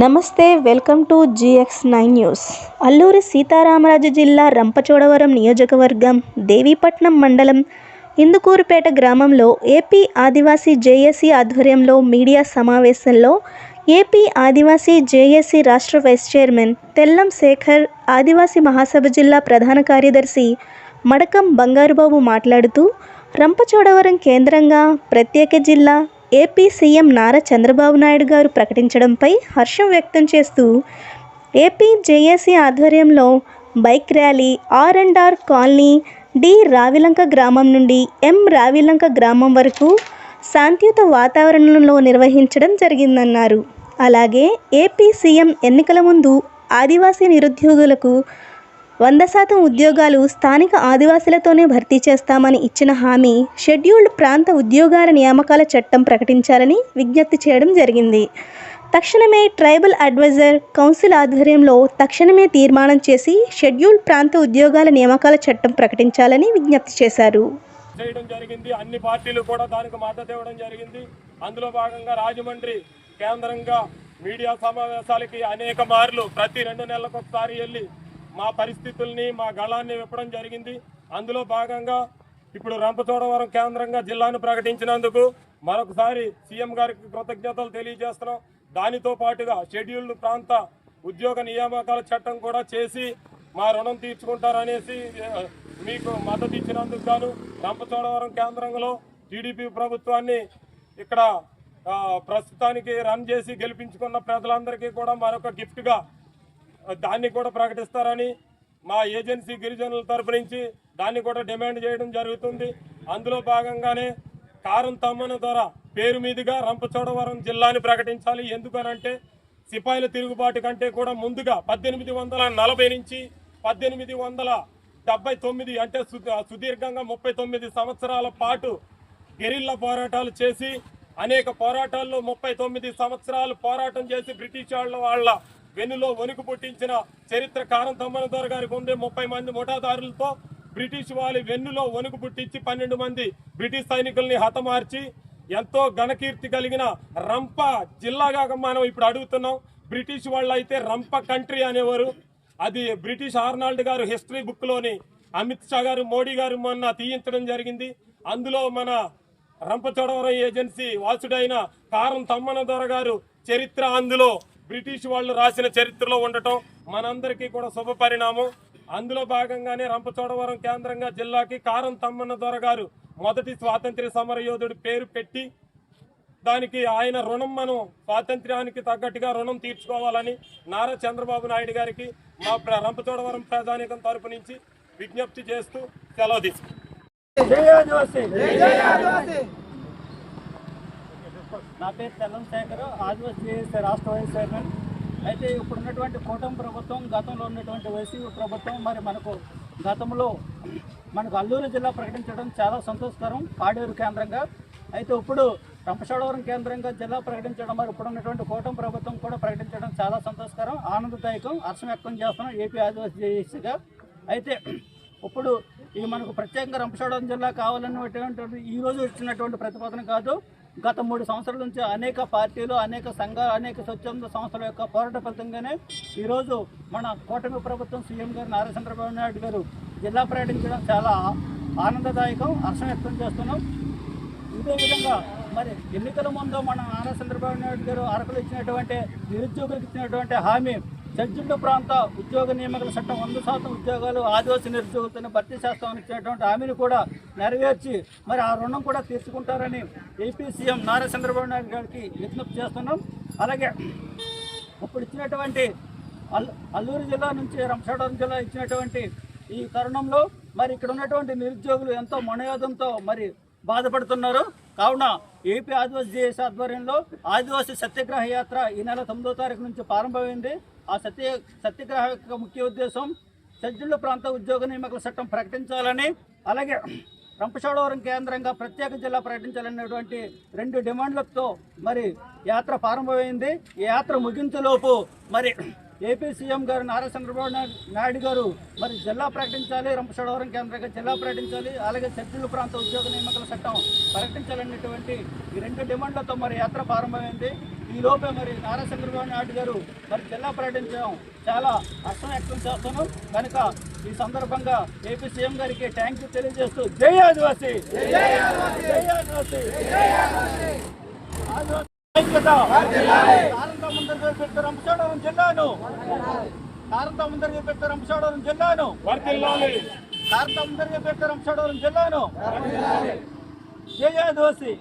నమస్తే welcome to GX nine news. Alluri Sitaramaraju జిల్లా రంపచోడవరం నియోజకవర్గం దేవీపట్నం మండలం ఇందుకూరుపేట గ్రామంలో ఏపీ ఆదివాసీ జేఏసీ ఆధ్వర్యంలో మీడియా సమావేశంలో ఏపీ ఆదివాసీ జేఏసీ రాష్ట్ర వైస్ చైర్మన్ తెల్లం శేఖర్ ఆదివాసీ మహాసభ జిల్లా ప్రధాన కార్యదర్శి మడకం బంగారుబాబు మాట్లాడుతూ రంపచోడవరం కేంద్రంగా ప్రత్యేక జిల్లా ఏపీ సీఎం నారా చంద్రబాబు నాయుడు గారు ప్రకటించడంపై హర్షం వ్యక్తం చేస్తూ ఏపీ జేఏసీ ఆధ్వర్యంలో bike rally R and R colony D Ravilanka గ్రామం నుండి ఎం రావిలంక గ్రామం వరకు శాంతియుత వాతావరణంలో నిర్వహించడం జరిగిందన్నారు. అలాగే ఏపీ సీఎం ఎన్నికల ముందు ఆదివాసీ నిరుద్యోగులకు వంద శాతం ఉద్యోగాలు స్థానిక ఆదివాసులతోనే భర్తీ చేస్తామని ఇచ్చిన హామీ షెడ్యూల్డ్ ప్రాంత ఉద్యోగాల నియామకాల చట్టం ప్రకటించాలని విజ్ఞప్తి చేయడం జరిగింది. తక్షణమే ట్రైబల్ అడ్వైజర్ కౌన్సిల్ ఆధ్వర్యంలో తక్షణమే తీర్మానం చేసి షెడ్యూల్డ్ ప్రాంత ఉద్యోగాల నియామకాల చట్టం ప్రకటించాలని విజ్ఞప్తి చేశారు. చేయడం జరిగింది. అన్ని పార్టీలు కూడా దానికి మద్దతు ఇవ్వడం జరిగింది. అందులో భాగంగా రాజమండ్రి కేంద్రంగా మీడియా సమావేశాలకి అనేక మార్లు ప్రతి రెండు నెలలకు ఒకసారి వెళ్ళి మా పరిస్థితుల్ని మా గళాన్ని విప్పడం జరిగింది. అందులో భాగంగా ఇప్పుడు రంపచోడవరం కేంద్రంగా జిల్లాను ప్రకటించినందుకు మరొకసారి సీఎం గారికి కృతజ్ఞతలు తెలియజేస్తున్నాం. దానితో పాటుగా షెడ్యూల్డ్ ప్రాంత ఉద్యోగ నియామకాల చట్టం కూడా చేసి మా రుణం తీర్చుకుంటారనేసి మీకు మద్దతు ఇచ్చినందుకు గాను రంపచోడవరం కేంద్రంలో టీడీపీ ప్రభుత్వాన్ని ఇక్కడ ప్రస్తుతానికి రన్ చేసి గెలిపించుకున్న ప్రజలందరికీ కూడా మరొక గిఫ్ట్గా దాన్ని కూడా ప్రకటిస్తారని మా ఏజెన్సీ గిరిజనుల తరపు నుంచి దాన్ని కూడా డిమాండ్ చేయడం జరుగుతుంది. అందులో భాగంగానే కారం తమ్మన ద్వారా పేరు మీదుగా రంపచోడవరం జిల్లాని ప్రకటించాలి. ఎందుకనంటే సిపాయిల తిరుగుబాటు కంటే కూడా ముందుగా పద్దెనిమిది వందల నలభై నుంచి పద్దెనిమిది వందల డెబ్బై తొమ్మిది అంటే సు- సుదీర్ఘంగా ముప్పై తొమ్మిది సంవత్సరాల పాటు గెరిల్లా పోరాటాలు చేసి అనేక పోరాటాల్లో ముప్పై తొమ్మిది సంవత్సరాలు పోరాటం చేసి బ్రిటిష్ వాళ్ళ వాళ్ళ వెన్నులో వణుకు పుట్టించిన చరిత్ర కారం తమ్మన దొర గారికి ఉంది ముప్పై మంది ముఠాదారులతో బ్రిటిష్ వాళ్ళు వెన్నులో వణుకు పుట్టించి పన్నెండు మంది బ్రిటిష్ సైనికుల్ని హతమార్చి ఎంతో ఘనకీర్తి కలిగిన రంప జిల్లాగా మనం ఇప్పుడు అడుగుతున్నాం. బ్రిటిష్ వాళ్ళు అయితే రంప కంట్రీ అనేవారు. అది బ్రిటిష్ ఆర్నాల్డ్ గారు హిస్టరీ బుక్లోని అమిత్ షా గారు మోడీ గారు మొన్న తీయించడం జరిగింది. అందులో మన రంపచోడవరం ఏజెన్సీ వాసుడైన కారం తమ్మన దొర గారు చరిత్ర అందులో బ్రిటిష్ వాళ్ళు రాసిన చరిత్రలో ఉండటం మనందరికీ కూడా శుభ పరిణామం. అందులో భాగంగానే రంపచోడవరం కేంద్రంగా జిల్లాకి కారం తమ్మన్న దొర గారు మొదటి స్వాతంత్ర్య సమరయోధుడి పేరు పెట్టి దానికి ఆయన రుణం మనం స్వాతంత్ర్యానికి తగ్గట్టుగా రుణం తీర్చుకోవాలని నారా చంద్రబాబు నాయుడు గారికి మా ప్ర- రంపచోడవరం ప్రజానీకం తరపు నుంచి విజ్ఞప్తి చేస్తూ సెలవు తీసుకుంటాం నా పేరు తెల్లం శేఖర్ ఆదివాసీ రాష్ట్ర వైస్ చైర్మన్ అయితే ఇప్పుడు ఉన్నటువంటి కూటమి ప్రభుత్వం గతంలో ఉన్నటువంటి వైసీపీ ప్రభుత్వం మరి మనకు గతంలో మనకు అల్లూరు జిల్లా ప్రకటించడం చాలా సంతోషకరం పాడేరు కేంద్రంగా. అయితే ఇప్పుడు రంపచోడవరం కేంద్రంగా జిల్లా ప్రకటించడం మరి ఇప్పుడు ఉన్నటువంటి కూటమి ప్రభుత్వం కూడా ప్రకటించడం చాలా సంతోషకరం ఆనందదాయకం హర్షం వ్యక్తం చేస్తున్నాం ఏపీ ఆదివాసీ జేఏసీగా. అయితే ఇప్పుడు ఇది మనకు ప్రత్యేకంగా రంపచోడవరం జిల్లా కావాలన్నటువంటి ఈ రోజు వచ్చినటువంటి ప్రతిపాదన కాదు. గత మూడు సంవత్సరాల నుంచి అనేక పార్టీలు అనేక సంఘాలు అనేక స్వచ్ఛంద సంస్థల యొక్క పోరాట ఫలితంగానే ఈరోజు మన కూటమి ప్రభుత్వం సీఎం గారు నారా చంద్రబాబు నాయుడు గారు జిల్లా ప్రకటించడం చాలా ఆనందదాయకం హర్షం వ్యక్తం చేస్తున్నాం. ఇదే విధంగా మరి ఎన్నికల ముందు మన నారా చంద్రబాబు నాయుడు గారు అరకులు ఇచ్చినటువంటి నిరుద్యోగులకు ఇచ్చినటువంటి హామీ షెడ్యూల్డ్ ప్రాంత ఉద్యోగ నియామకాల చట్టం వంద శాతం ఉద్యోగాలు ఆదివాసీ నిరుద్యోగులతోనే భర్తీ చేస్తామని ఇచ్చినటువంటి హామీని కూడా నెరవేర్చి మరి ఆ రుణం కూడా తీసుకుంటారని ఏపీ సీఎం నారా చంద్రబాబు నాయుడు గారికి విజ్ఞప్తి చేస్తున్నాం. అలాగే ఇప్పుడు ఇచ్చినటువంటి అల్ అల్లూరు జిల్లా నుంచి రంపచోడవరం జిల్లా ఇచ్చినటువంటి ఈ తరుణంలో మరి ఇక్కడ ఉన్నటువంటి నిరుద్యోగులు ఎంతో మనయోధంతో మరి బాధపడుతున్నారు. కావున ఏపీ ఆదివాసీ జేఏసీ ఆధ్వర్యంలో ఆదివాసీ సత్యాగ్రహ యాత్ర ఈ నెల తొమ్మిదో తారీఖు నుంచి ప్రారంభమైంది. ఆ సత్య సత్యాగ్రహ యొక్క ముఖ్య ఉద్దేశం షెడ్యూల్డ్ ప్రాంత ఉద్యోగ నియామకుల చట్టం ప్రకటించాలని అలాగే రంపచోడవరం కేంద్రంగా ప్రత్యేక జిల్లా ప్రకటించాలనేటువంటి రెండు డిమాండ్లతో మరి యాత్ర ప్రారంభమైంది. ఈ యాత్ర ముగించేలోపు మరి ఏపీ సీఎం గారు నారా చంద్రబాబు నాయుడు- గారు మరి జిల్లా ప్రకటించాలి రంపచోడవరం కేంద్రంగా జిల్లా ప్రకటించాలి అలాగే చర్చిల ప్రాంత ఉద్యోగ నియామకాల చట్టం ప్రకటించాలనేటువంటి ఈ రెండు డిమాండ్లతో మరి యాత్ర ప్రారంభమైంది. ఈ లోపే మరి నారా చంద్రబాబు నాయుడు గారు మరి జిల్లా ప్రకటించడం చాలా అర్థం వ్యక్తం చేస్తాను. కనుక ఈ సందర్భంగా ఏపీ సీఎం గారికి థ్యాంక్ యూ తెలియజేస్తూ జై ఆదివాసీ! జై ఆదివాసీ! ఆదివాసీ! కారంతో ముందరికి పెట్టే రంపచోడవరం జిల్లాను. కారంతో ముందరికి పెట్టే రంపచోడవరం జిల్లాను. కారంతో ముందరికి పెట్టే రంపచోడవరం జిల్లాను. జై ఆదివాసీ